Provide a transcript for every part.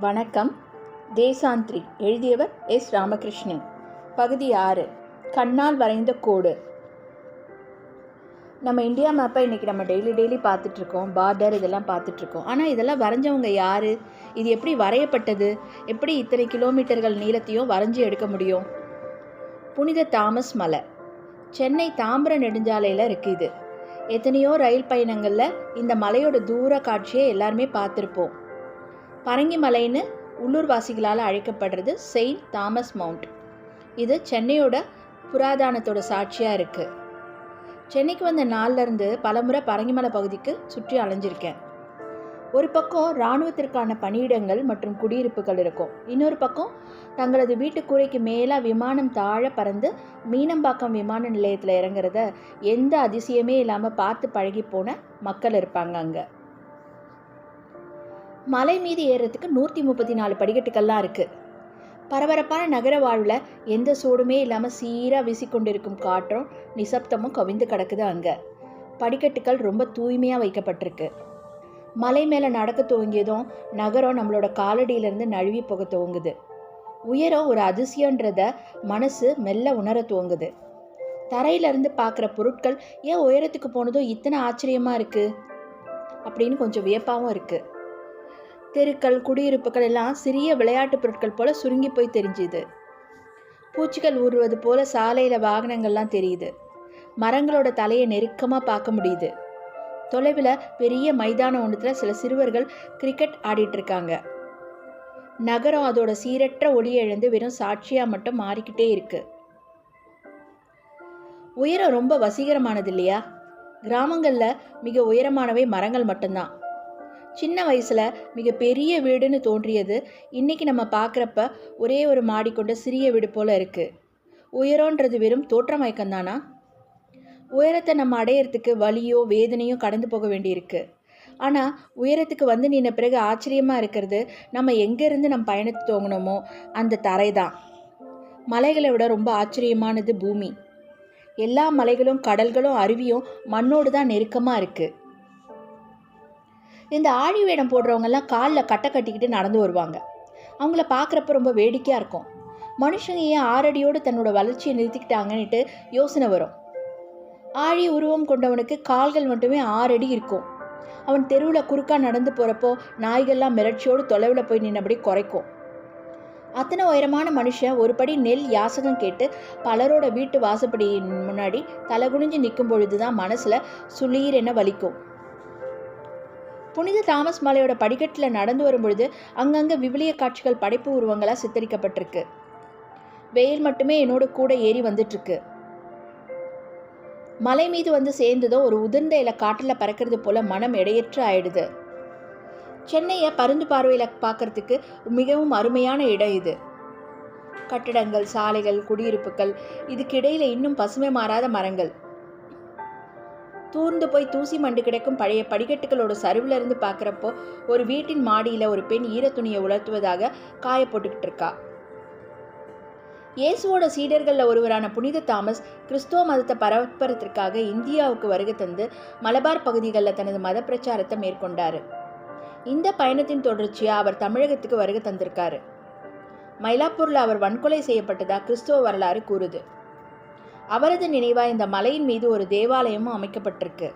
வணக்கம். தேசாந்திரி எழுதியவர் எஸ். ராமகிருஷ்ணன். பகுதி ஆறு. கண்ணால் வரைந்த கோடு. நம்ம இந்தியா மேப்பை இன்றைக்கி நம்ம டெய்லி டெய்லி பார்த்துட்ருக்கோம் பார்டர் இதெல்லாம் பார்த்துட்ருக்கோம் ஆனால் இதெல்லாம் வரைஞ்சவங்க யார்? இது எப்படி வரையப்பட்டது? எப்படி இத்தனை கிலோமீட்டர்கள் நீளத்தையும் வரைஞ்சி எடுக்க முடியும்? புனித தாமஸ் மலை. சென்னை தாம்பர நெடுஞ்சாலையில் இருக்குது இது. எத்தனையோ ரயில் பயணங்களில் இந்த மலையோட தூர காட்சியை எல்லாருமே பார்த்துருப்போம். பரங்கி மலைன்னு உள்ளூர்வாசிகளால் அழைக்கப்படுறது செயின்ட் தாமஸ் மவுண்ட். இது சென்னையோட புராதானத்தோட சாட்சியாக இருக்குது சென்னைக்கு வந்த நாள்லேருந்து பலமுறை பரங்கிமலை பகுதிக்கு சுற்றி அலைஞ்சிருக்கேன். ஒரு பக்கம் இராணுவத்திற்கான பணியிடங்கள் மற்றும் குடியிருப்புகள் இருக்கும். இன்னொரு பக்கம் தங்களது வீட்டு கூரைக்கு மேலே விமானம் தாழ பறந்து மீனம்பாக்கம் விமான நிலையத்தில் இறங்குறத எந்த அதிசயமே இல்லாமல் பார்த்து பழகி போன மக்கள் இருப்பாங்க அங்கே. மலை மீது ஏறுறதுக்கு நூற்றி முப்பத்தி நாலு படிக்கட்டுக்கள்லாம் இருக்குது பரபரப்பான நகர வாழ்வில் எந்த சூடுமே இல்லாமல் சீராக வீசிக்கொண்டிருக்கும் காற்றும் நிசப்தமும் கவிந்து கிடக்குது அங்கே. படிக்கட்டுகள் ரொம்ப தூய்மையாக வைக்கப்பட்டிருக்கு. மலை மேலே நடக்க துவங்கியதும் நகரம் நம்மளோட காலடியிலேருந்து நழுவி போக துவங்குது. உயரம் ஒரு அதிசயன்றத மனசு மெல்ல உணர துவங்குது. தரையிலேருந்து பார்க்குற பொருட்கள் ஏன் உயரத்துக்கு போனதும் இத்தனை ஆச்சரியமாக இருக்குது அப்படின்னு கொஞ்சம் வியப்பாகவும் இருக்குது தெருக்கள் குடியிருப்புகள் எல்லாம் சிறிய விளையாட்டு பொருட்கள் போல சுருங்கி போய் தெரிஞ்சுது. பூச்சிகள் ஊறுவது போல சாலையில் வாகனங்கள்லாம் தெரியுது. மரங்களோட தலையை நெருக்கமாக பார்க்க முடியுது. தொலைவில் பெரிய மைதான ஒன்றத்தில் சில சிறுவர்கள் கிரிக்கெட் ஆடிட்டு இருக்காங்க. நகரம் அதோட சீரற்ற ஒளியை இழந்து வெறும் சாட்சியாக மட்டும் மாறிக்கிட்டே இருக்கு. உயரம் ரொம்ப வசீகரமானது இல்லையா? கிராமங்களில் மிக உயரமானவை மரங்கள் மட்டும்தான். சின்ன வயசில் மிக பெரிய வீடுன்னு தோன்றியது. இன்றைக்கி நம்ம பார்க்குறப்ப ஒரே ஒரு மாடி கொண்ட சிறிய வீடு போல் இருக்குது உயரோன்றது வெறும் தோற்ற மயக்கம்தானா? உயரத்தை நம்ம அடையிறதுக்கு வலியோ வேதனையோ கடந்து போக வேண்டியிருக்கு. ஆனால் உயரத்துக்கு வந்து நின்ன பிறகு ஆச்சரியமாக இருக்கிறது நம்ம எங்கேருந்து நம்ம பயணத்தை துவங்கினோமோ அந்த தரை தான் மலைகளை விட ரொம்ப ஆச்சரியமானது பூமி. எல்லா மலைகளும் கடல்களும் அருவியும் மண்ணோடு தான் நெருக்கமாக இருக்குது இந்த ஆழி வேடம் போடுறவங்கெல்லாம் காலில் கட்டை கட்டிக்கிட்டு நடந்து வருவாங்க. அவங்கள பார்க்குறப்ப ரொம்ப வேடிக்கையாக இருக்கும். மனுஷங்க ஏன் ஆறடியோடு தன்னோட வளர்ச்சியை நிறுத்திக்கிட்டாங்கன்னுட்டு யோசனை வரும். ஆழி உருவம் கொண்டவனுக்கு கால்கள் மட்டுமே ஆறடி இருக்கும். அவன் தெருவில் குறுக்காக நடந்து போகிறப்போ நாய்கள்லாம் மிரட்சியோடு தொலைவில் போய் நின்னபடி குறைக்கும். அத்தனை உயரமான மனுஷன் ஒரு படி நெல் யாசகம் கேட்டு பலரோட வீட்டு வாசப்படியின் முன்னாடி தலைகுனிஞ்சு நிற்கும் பொழுது தான் மனசில் சுளீர் என வலிக்கும். புனித தாமஸ் மலையோட படிக்கட்டில் நடந்து வரும்பொழுது அங்கங்கே விவிலிய காட்சிகள் படைப்பு உருவங்களாக சித்தரிக்கப்பட்டிருக்கு. வெயில் மட்டுமே என்னோட கூட ஏறி வந்துட்டுருக்கு. மலை மீது வந்து சேர்ந்ததோ ஒரு உதிர்ந்த இலை காட்டில் பறக்கிறது போல மனம் எடையற்று ஆயிடுது. சென்னையை பருந்து பார்வையில் பார்க்கறதுக்கு மிகவும் அருமையான இடம் இது. கட்டிடங்கள் சாலைகள் குடியிருப்புகள் இதுக்கிடையில் இன்னும் பசுமை மாறாத மரங்கள். தூர்ந்து போய் தூசி மண்டு கிடக்கும் பழைய படிக்கட்டுகளோட சரிவில் இருந்து பார்க்குறப்போ ஒரு வீட்டின் மாடியில் ஒரு பெண் ஈரத்துணியை உலர்த்துவதாக காய போட்டுக்கிட்டு இருக்கா. இயேசுவோட சீடர்களில் ஒருவரான புனித தாமஸ் கிறிஸ்துவ மதத்தை பரப்புறதுக்காக இந்தியாவுக்கு வருகை தந்து மலபார் பகுதிகளில் தனது மத பிரச்சாரத்தை மேற்கொண்டார். இந்த பயணத்தின் தொடர்ச்சியாக அவர் தமிழகத்துக்கு வருகை தந்திருக்காரு. மயிலாப்பூரில் அவர் வன்கொலை செய்யப்பட்டதா கிறிஸ்துவ வரலாறு கூறுது. அவரது நினைவாக இந்த மலையின் மீது ஒரு தேவாலயமும் அமைக்கப்பட்டிருக்கு.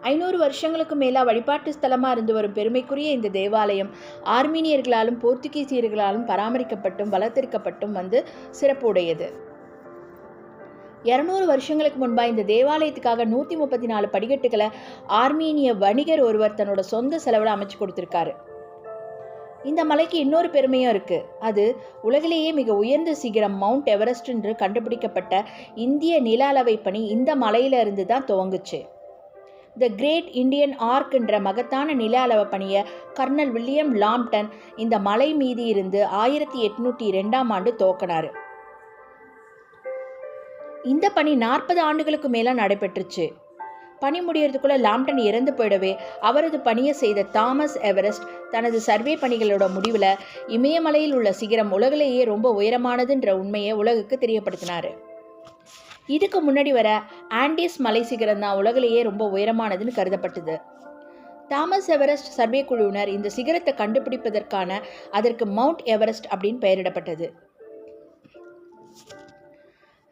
ஐநூறு வருஷங்களுக்கு மேலாக வழிபாட்டு ஸ்தலமாக இருந்து வரும் பெருமைக்குரிய இந்த தேவாலயம் ஆர்மீனியர்களாலும் போர்த்துகீசியர்களாலும் பராமரிக்கப்பட்டும் வளர்த்திருக்கப்பட்டும் வந்து சிறப்புடையது. இரநூறு வருஷங்களுக்கு முன்பாக இந்த தேவாலயத்துக்காக நூற்றி முப்பத்தி நாலு படிக்கட்டுகளை ஆர்மீனிய வணிகர் ஒருவர் தன்னோட சொந்த செலவில் அமைச்சு கொடுத்துருக்காரு. இந்த மலைக்கு இன்னொரு பெருமையும் இருக்குது அது உலகிலேயே மிக உயர்ந்த சிகரம் மவுண்ட் எவரெஸ்ட் என்று கண்டுபிடிக்கப்பட்ட இந்திய நில அளவை பணி இந்த மலையில இருந்து தான் துவங்குச்சு. த கிரேட் இந்தியன் ஆர்க் என்ற மகத்தான நில அளவு பணியை கர்னல் வில்லியம் லாம்டன் இந்த மலை மீதி இருந்து ஆயிரத்தி எட்நூற்றி ரெண்டாம் ஆண்டு துவக்கினார். இந்த பணி நாற்பது ஆண்டுகளுக்கு மேலே நடைபெற்றுச்சு. பணி முடியறதுக்குள்ளே லாம்டன் இறந்து போயிடவே. அவரது பணியை செய்த தாமஸ் எவரெஸ்ட் தனது சர்வே பணிகளோட முடிவில் இமயமலையில் உள்ள சிகரம் உலகிலேயே ரொம்ப உயரமானதுன்ற உண்மையை உலகுக்கு தெரியப்படுத்தினார். இதுக்கு முன்னாடி வர ஆண்டிஸ் மலை சிகரம் தான் உலகிலேயே ரொம்ப உயரமானதுன்னு கருதப்பட்டது. தாமஸ் எவரெஸ்ட் சர்வே குழுவினர் இந்த சிகரத்தை கண்டுபிடிப்பதற்கான அதற்கு மவுண்ட் எவரெஸ்ட் அப்படின்னு பெயரிடப்பட்டது.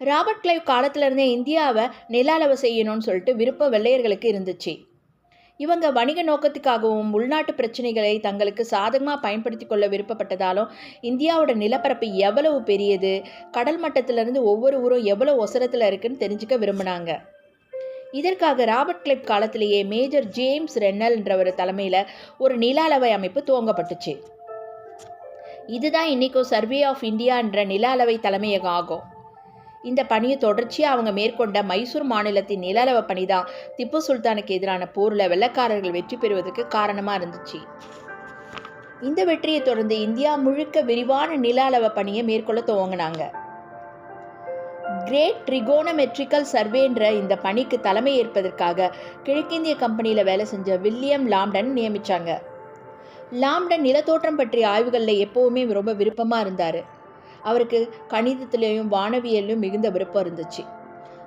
ராபர்ட் கிளைவ் காலத்திலிருந்தே இந்தியாவை நில அளவு செய்யணும்னு சொல்லிட்டு விருப்பம் வெள்ளையர்களுக்கு இருந்துச்சு. இவங்க வணிக நோக்கத்துக்காகவும் உள்நாட்டு பிரச்சனைகளை தங்களுக்கு சாதகமாக பயன்படுத்தி கொள்ள விருப்பப்பட்டதாலும் இந்தியாவோட நிலப்பரப்பு எவ்வளவு பெரியது கடல் மட்டத்திலிருந்து ஒவ்வொரு ஊரும் எவ்வளோ ஒசரத்தில் இருக்குன்னு தெரிஞ்சுக்க விரும்பினாங்க. இதற்காக ராபர்ட் கிளைப் காலத்திலேயே மேஜர் ஜேம்ஸ் ரென்னல் என்றவர் தலைமையில் ஒரு நில அளவை அமைப்பு துவங்கப்பட்டுச்சு. இதுதான் இன்னைக்கும் சர்வே ஆஃப் இந்தியா என்ற நில அளவை தலைமையகம் ஆகும். இந்த பணியை தொடர்ச்சியாக அவங்க மேற்கொண்ட மைசூர் மாநிலத்தின் நிலளவ பணி தான் திப்பு சுல்தானுக்கு எதிரான போரில் வெள்ளக்காரர்கள் வெற்றி பெறுவதற்கு காரணமாக இருந்துச்சு. இந்த வெற்றியை தொடர்ந்து இந்தியா முழுக்க விரிவான நில அளவு பணியை மேற்கொள்ள துவங்கினாங்க. கிரேட் ட்ரிகோனமெட்ரிக்கல் சர்வேன்ற இந்த பணிக்கு தலைமை ஏற்பதற்காக கிழக்கிந்திய கம்பெனியில் வேலை செஞ்ச வில்லியம் லாம்டன் நியமிச்சாங்க. லாம்டன் நிலத்தோற்றம் பற்றிய ஆய்வுகளில் எப்போவுமே ரொம்ப விருப்பமாக இருந்தார். அவருக்கு கணிதத்துலேயும் வானவியல்லையும் மிகுந்த விருப்பம் இருந்துச்சு.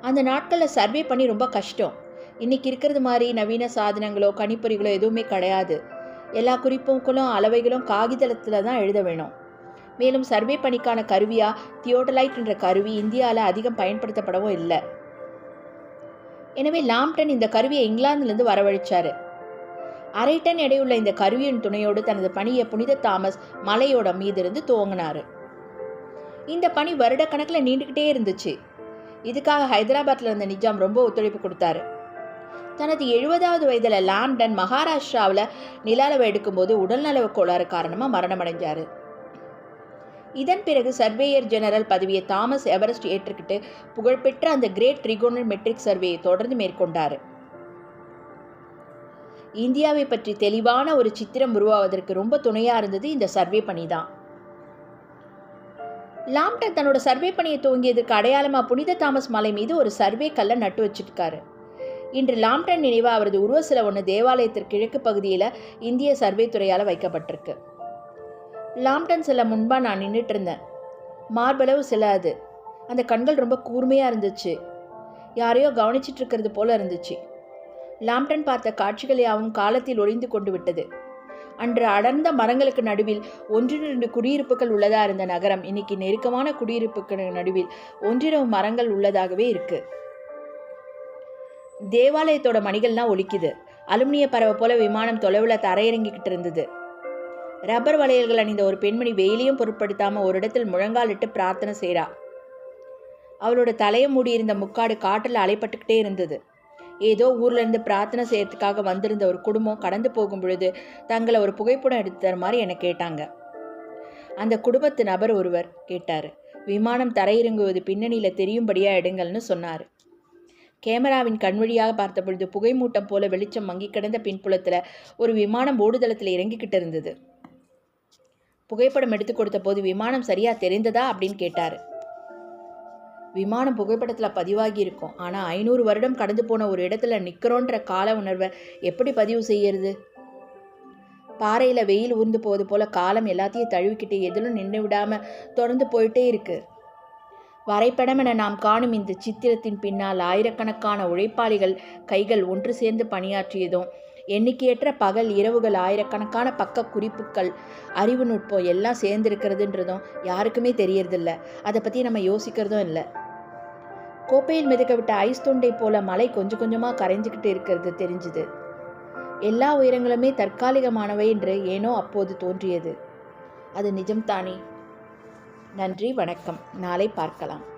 அந்த நாட்களில் சர்வே பண்ணி ரொம்ப கஷ்டம். இன்னைக்கு இருக்கிறது மாதிரி நவீன சாதனங்களோ கணிப்பொறிகளோ எதுவுமே கிடையாது. எல்லா குறிப்புகளும் அளவைகளும் காகிதத்தில் தான் எழுத வேணும். மேலும் சர்வே பணிக்கான கருவியாக தியோடலைட் என்ற கருவி இந்தியாவில் அதிகம் பயன்படுத்தப்படவும் இல்லை. எனவே லாம்டன் இந்த கருவியை இங்கிலாந்துலேருந்து வரவழைச்சார். அரை டன் எடையுள்ள இந்த கருவியின் துணையோடு தனது பணியை புனித தாமஸ் மலையோட மீதிருந்து துவங்கினாரு. இந்த பணி வருடக்கணக்கில் நீண்டுக்கிட்டே இருந்துச்சு. இதுக்காக ஹைதராபாத்தில் இருந்த நிஜாம் ரொம்ப ஒத்துழைப்பு கொடுத்தாரு. தனது எழுபதாவது வயதில் லாண்டன் மகாராஷ்டிராவில் நில எடுக்கும்போது உடல்நலவு கோளாறு காரணமாக மரணமடைஞ்சார் இதன் பிறகு சர்வேயர் ஜெனரல் பதவியை தாமஸ் எவரெஸ்ட் ஏற்றுக்கிட்டு புகழ்பெற்ற அந்த கிரேட் ட்ரிகோனல் மெட்ரிக் சர்வேயை தொடர்ந்து மேற்கொண்டார். இந்தியாவை பற்றி தெளிவான ஒரு சித்திரம் உருவாவதற்கு ரொம்ப துணையாக இருந்தது இந்த சர்வே பணி தான் லாம்டன் தன்னோட சர்வே பணியை துவங்கியதுக்கு அடையாளமாக புனித தாமஸ் மலை மீது ஒரு சர்வே கல்லை நட்டு வச்சிருக்காரு. இன்று லாம்டன் நினைவாக அவரது உருவசில ஒன்று தேவாலயத்திற்கு கிழக்கு பகுதியில் இந்திய சர்வே துறையால் வைக்கப்பட்டிருக்கு. லாம்டன் சில முன்பாக நான் நின்றுட்டு இருந்தேன். மார்பளவு சில அது. அந்த கண்கள் ரொம்ப கூர்மையாக இருந்துச்சு. யாரையோ கவனிச்சிட்டு இருக்கிறது போல இருந்துச்சு. லாம்டன் பார்த்த காட்சிகள் யாவும் காலத்தில் ஒளிந்து கொண்டு விட்டது. அன்று அடர்ந்த மரங்களுக்கு நடுவில் ஒன்றிரண்டு குடியிருப்புகள் உள்ளதா இருந்த நகரம் இன்னைக்கு நெருக்கமான குடியிருப்புக்கு நடுவில் ஒன்றிரவு மரங்கள் உள்ளதாகவே இருக்கு. தேவாலயத்தோட மணிகள்லாம் ஒலிக்குது. அலுமினிய பறவை போல விமானம் தொலைவில் தரையிறங்கிக்கிட்டு இருந்தது. ரப்பர் வளையல்கள் அணிந்த ஒரு பெண்மணி வெயிலையும் பொருட்படுத்தாம ஒரு இடத்தில் முழங்காலிட்டு பிரார்த்தனை செய்கிறா அவளோட தலையை மூடியிருந்த முக்காடு காட்டில் அலைப்பட்டுக்கிட்டே இருந்தது. ஏதோ ஊர்லேருந்து பிரார்த்தனை செய்யறதுக்காக வந்திருந்த ஒரு குடும்பம் கடந்து போகும் பொழுது தங்களை ஒரு புகைப்படம் எடுத்து தர மாதிரி என்னை கேட்டாங்க. அந்த குடும்பத்து நபர் ஒருவர் கேட்டார் விமானம் தரையிறங்குவது பின்னணியில் தெரியும்படியாக எடுங்கள்னு சொன்னார். கேமராவின் கண்வழியாக பார்த்த பொழுது புகைமூட்டம் போல வெளிச்சம் மங்கி கிடந்த பின்புலத்தில் ஒரு விமானம் ஓடுதளத்தில் இறங்கிக்கிட்டு இருந்தது. புகைப்படம் எடுத்து கொடுத்த போது விமானம் சரியாக தெரிந்ததா? அப்படின்னு கேட்டார். விமானம் புகைப்படத்தில் பதிவாகி இருக்கும். ஆனால் ஐநூறு வருடம் கடந்து போன ஒரு இடத்துல நிற்கிறோன்ற கால உணர்வை எப்படி பதிவு செய்யறது? பாறையில் வெயில் ஊர்ந்து போவது போல காலம் எல்லாத்தையும் தழுவிக்கிட்டு எதிலும் நின்று விடாமல் தொடர்ந்து போயிட்டே இருக்கு. வரைபடம் என நாம் காணும் இந்த சித்திரத்தின் பின்னால் ஆயிரக்கணக்கான உழைப்பாளிகள் கைகள் ஒன்று சேர்ந்து பணியாற்றியதும் எண்ணிக்கையற்ற பகல் இரவுகள் ஆயிரக்கணக்கான பக்க குறிப்புகள் அறிவு நுட்பம் எல்லாம் சேர்ந்துருக்கிறதுன்றதும் யாருக்குமே தெரியறதில்ல. அதை பற்றி நம்ம யோசிக்கிறதும் இல்லை. கோப்பையில் மிதக்க விட்ட ஐஸ் துண்டை போல மலை கொஞ்சம் கொஞ்சமாக கரைஞ்சிக்கிட்டு இருக்கிறது தெரிஞ்சுது. எல்லா உயரங்களுமே தற்காலிகமானவை என்று ஏனோ அப்போது தோன்றியது. அது நிஜம்தானே? நன்றி வணக்கம். நாளை பார்க்கலாம்.